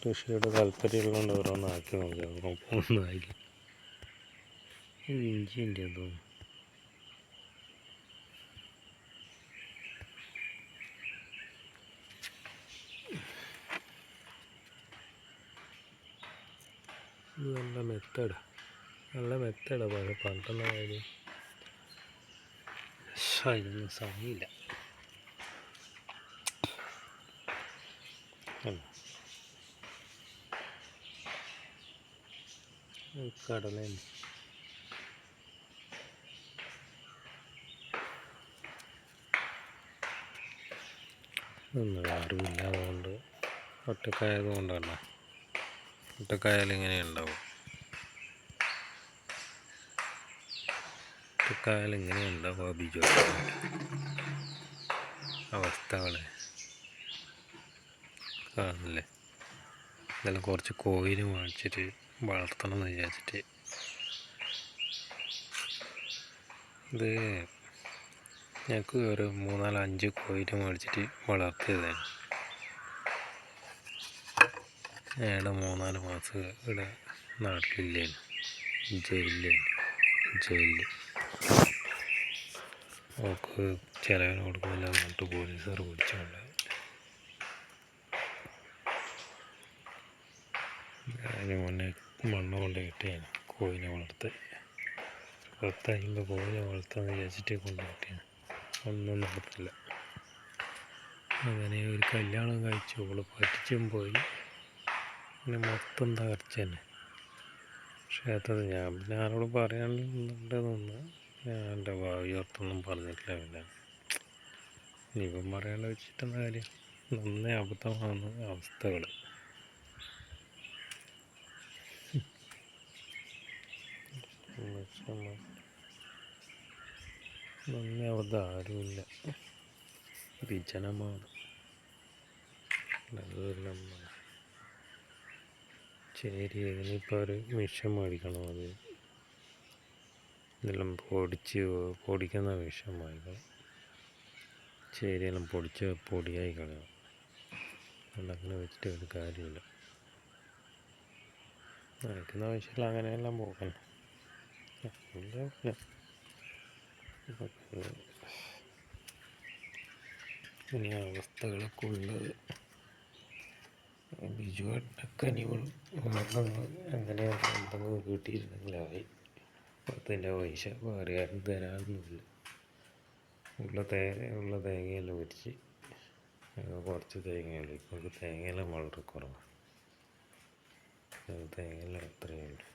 കൃഷിയോട് താല്പര്യമുള്ളതുകൊണ്ട് ഓരോന്ന് ആക്കി നോക്കുക ഒന്നും ആയില്ല ഇത് ഇഞ്ചിന്റെ തോന്നുന്നു നല്ല മെത്തടാ. നല്ല മെത്തടാ. പക്ഷെ പണ്ടെന്ന കാര്യം. ശ്ശെ, സമയമില്ല കണ്ടോ? ഇത് കടലയാണ് അറിവില്ല അതുകൊണ്ട് ഒറ്റക്കായത് കൊണ്ടല്ല ഒറ്റക്കായാലിങ്ങനെ ഉണ്ടാവും. ഒറ്റക്കായാലിങ്ങനെ ഉണ്ടാവും ബിജു അവസ്ഥകളെ. കാണില്ലേ ഇതെല്ലാം കുറച്ച് കോയിന് വാങ്ങിച്ചിട്ട് വളർത്തണം എന്ന് വിചാരിച്ചിട്ട്. ഇത് ഞങ്ങൾക്ക് ഒരു മൂന്നാൽ അഞ്ച് കോയിന് മേടിച്ചിട്ട് വളർത്തിയതാണ്. അയാളുടെ മൂന്നാൽ മാസം ഇവിടെ നാട്ടിലില്ലേനു. ജയിലിലാണ് ജയിലിൽ അവർക്ക് ചിലവിന് കൊടുക്കുന്നില്ല എന്നിട്ട് പോലീസുകാർ പിടിച്ചുകൊണ്ട് അതിന് മുന്നേ മണ്ണ് കൊണ്ട് കിട്ടിയാണ് കോഴിനെ വളർത്ത്. പത്തയ്യുമ്പോൾ കോഴിനെ വളർത്താന്ന് വിചാരിച്ചിട്ട് കൊണ്ട് കിട്ടിയാണ് ഒന്നും നടത്തില്ല അങ്ങനെ ഒരു കല്യാണം കഴിച്ചു. അവൾ പറ്റിച്ചും പോയി. പിന്നെ മൊത്തം തകർച്ച തന്നെ. ക്ഷേത്രത്തിൽ ഞാൻ പിന്നെ ആരോട് പറയാനുണ്ട് നിന്ന് ഞാൻ എന്റെ ഭാവി ഓർത്തൊന്നും പറഞ്ഞിട്ടില്ല പിന്നെ. ഇനിയിപ്പം പറയാനുള്ള വെച്ചിട്ടെന്ന കാര്യം നന്നേ അബദ്ധമാണ് അവസ്ഥകൾ നന്നേ അവിടെ ആരുമില്ല. വിജനമാണ്. നല്ല ശരി ഇനിയിപ്പോൾ ഒരു മിഷൻ മേടിക്കണം അത്? ഇതെല്ലാം പൊടിച്ച് പൊടിക്കുന്ന മിഷൻ വാങ്ങിക്കണം ചേരിയെല്ലാം പൊടിച്ച് പൊടിയായി കളയണം. അതുകൊണ്ട് വെച്ചിട്ട് ഒരു കാര്യമില്ല. നനയ്ക്കുന്ന ആവശ്യമില്ല അങ്ങനെയെല്ലാം പോകണം. ഇനി അവസ്ഥകളൊക്കെ ഉള്ളത്. ബിജുവാട്ടിന്റെ കനികൾ അങ്ങനെ എന്തെങ്കിലും കിട്ടിയിരുന്നെങ്കിലായി പത്തിന്റെ പൈസ വേറെ ആരും തരാനൊന്നുമില്ല ഉള്ള തേങ്ങ ഉള്ള തേങ്ങയെല്ലാം വെച്ച് കുറച്ച് തേങ്ങയുള്ളൂ ഇപ്പോൾ തേങ്ങയെല്ലാം വളരെ കുറവാണ്. തേങ്ങയെല്ലാം അത്രയേ ഉള്ളൂ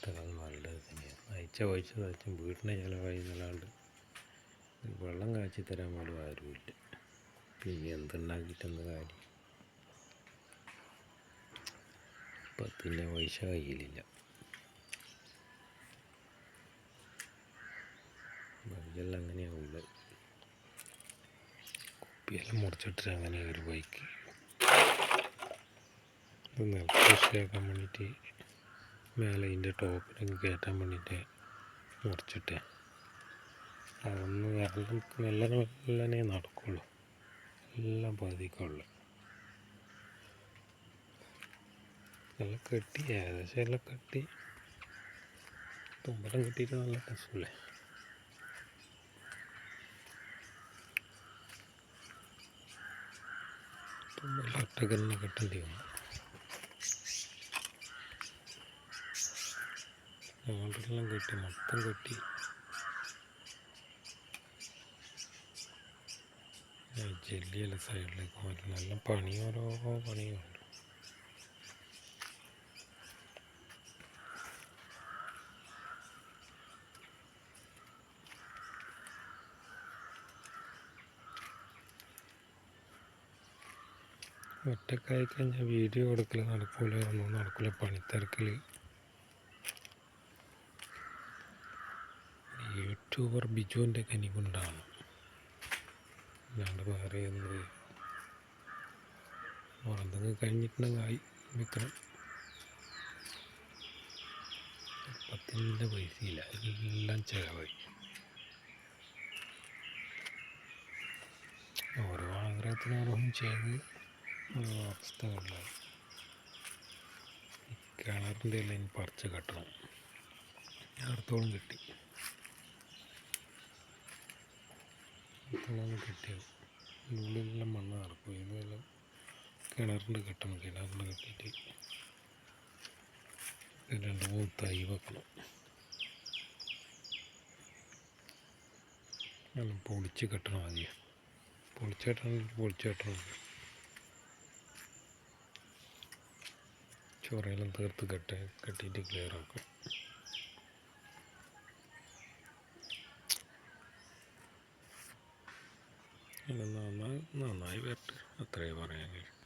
അവസ്ഥകൾ നല്ലത് തന്നെയാണ്. അയച്ച പൈസ തച്ചും വീട്ടിനെ ചിലവായി എന്നല്ലാണ്ട് വെള്ളം കാച്ചി തരാൻ പോലും ആരുമില്ല. പിന്നെ എന്തുണ്ടാക്കിയിട്ടെന്ത് കാര്യം? പത്തിന്റെ പൈസ കയ്യിലില്ല. വഴിയെല്ലാം അങ്ങനെയാണ് ഉള്ളത്. കുപ്പിയെല്ലാം മുറിച്ചിട്ടിട്ട് അങ്ങനെ ഒരു ബൈക്ക്. ഇത് നെൽകൃഷിയാക്കാൻ വേണ്ടിയിട്ട് മേലെ ഇതിന്റെ ടോപ്പിലേക്ക് കയറ്റാൻ വേണ്ടിയിട്ട് മുറിച്ചിട്ട്. അതൊന്ന് വെള്ളം നല്ല മെല്ലനെ നടക്കുള്ളൂ. എല്ലാം പതിക്കുള്ളൂ എല്ലാം കെട്ടി ഏകദേശം എല്ലാം കെട്ടി. തുമ്പലം കെട്ടിയിട്ട് നല്ല രസമല്ലേ? തുമ്പലം ഒറ്റയ്ക്ക് തന്നെ കെട്ടേണ്ടി വന്നു. അങ്ങോട്ടെല്ലാം കെട്ടി മൊത്തം കെട്ടി. ജെല്ലിയല്ല സൈഡിലേക്ക് മാറ്റി. നല്ല പണിയോരോ പണിയുണ്ട് ഒറ്റക്കായി കഴിഞ്ഞാൽ വീഡിയോ എടുക്കൽ നടക്കൂല. ഒന്നും നടക്കൂല പണിത്തിരക്കിൽ യൂട്യൂബർ ബിജുവിന്റെ കനി കൊണ്ടാണ് അല്ലാണ്ട് വേറെ എന്ത് എന്തെങ്കിലും കഴിഞ്ഞിട്ടുണ്ടെങ്കിൽ വിക്രം പത്തിന്റെ പൈസയില്ല എല്ലാം ചിലവായി. ഓരോ ആഗ്രഹത്തിന് ഓരോന്നും ചെയ്ത് ഓരോ അവസ്ഥകളിലായി കിണറിന്റെ എല്ലാം പറിച്ച് കെട്ടണം. അടുത്തോളം കിട്ടി. അടുത്തോളം കെട്ടി. ഉള്ളിലെല്ലാം മണ്ണ് നടക്കും. ഇതെല്ലാം കിണറിന്റെ കെട്ടണം കിണറിന്റെ കെട്ടിയിട്ട് രണ്ട് മൂന്ന് തൈ വെക്കണം. എല്ലാം പൊളിച്ച് കെട്ടണം ആദ്യം. പൊളിച്ച് കെട്ടണമെങ്കിൽ പൊളിച്ച് കെട്ടണം. ചൊറയെല്ലാം തീർത്ത് കെട്ട കെട്ടിയിട്ട് ക്ലിയർ ആക്കും എല്ലാം നന്നായി നന്നായി വരട്ടെ. അത്രയേ കഴിയും.